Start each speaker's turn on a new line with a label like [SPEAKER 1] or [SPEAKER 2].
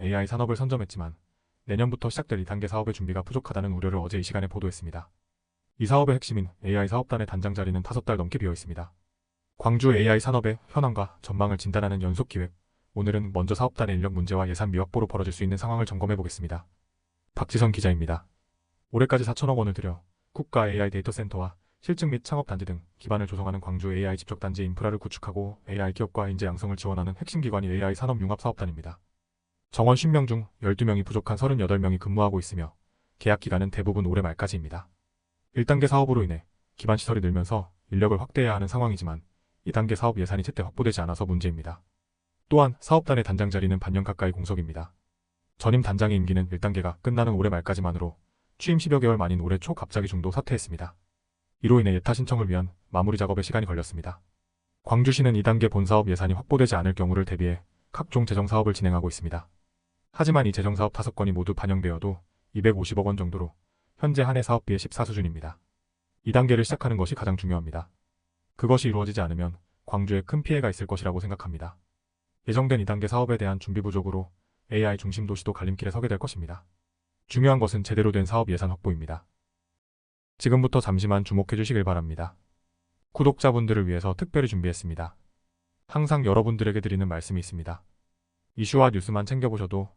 [SPEAKER 1] AI 산업을 선점했지만 내년부터 시작될 2단계 사업의 준비가 부족하다는 우려를 어제 이 시간에 보도했습니다. 이 사업의 핵심인 AI 사업단의 단장 자리는 5달 넘게 비어 있습니다. 광주 AI 산업의 현황과 전망을 진단하는 연속 기획. 오늘은 먼저 사업단의 인력 문제와 예산 미확보로 벌어질 수 있는 상황을 점검해 보겠습니다. 박지선 기자입니다. 올해까지 4천억 원을 들여 국가 AI 데이터 센터와 실증 및 창업 단지 등 기반을 조성하는 광주 AI 집적 단지 인프라를 구축하고 AI 기업과 인재 양성을 지원하는 핵심 기관이 AI 산업 융합 사업단입니다. 정원 10명 중 12명이 부족한 38명이 근무하고 있으며 계약 기간은 대부분 올해 말까지입니다. 1단계 사업으로 인해 기반 시설이 늘면서 인력을 확대해야 하는 상황이지만 2단계 사업 예산이 제때 확보되지 않아서 문제입니다. 또한 사업단의 단장 자리는 반년 가까이 공석입니다. 전임 단장의 임기는 1단계가 끝나는 올해 말까지만으로 취임 10여 개월 만인 올해 초 갑자기 중도 사퇴했습니다. 이로 인해 예타 신청을 위한 마무리 작업에 시간이 걸렸습니다. 광주시는 2단계 본사업 예산이 확보되지 않을 경우를 대비해 각종 재정 사업을 진행하고 있습니다. 하지만 이 재정 사업 5건이 모두 반영되어도 250억 원 정도로 현재 한 해 사업비의 14 수준입니다. 2단계를 시작하는 것이 가장 중요합니다. 그것이 이루어지지 않으면 광주에 큰 피해가 있을 것이라고 생각합니다. 예정된 2단계 사업에 대한 준비 부족으로 AI 중심 도시도 갈림길에 서게 될 것입니다. 중요한 것은 제대로 된 사업 예산 확보입니다. 지금부터 잠시만 주목해 주시길 바랍니다. 구독자분들을 위해서 특별히 준비했습니다. 항상 여러분들에게 드리는 말씀이 있습니다. 이슈와 뉴스만 챙겨보셔도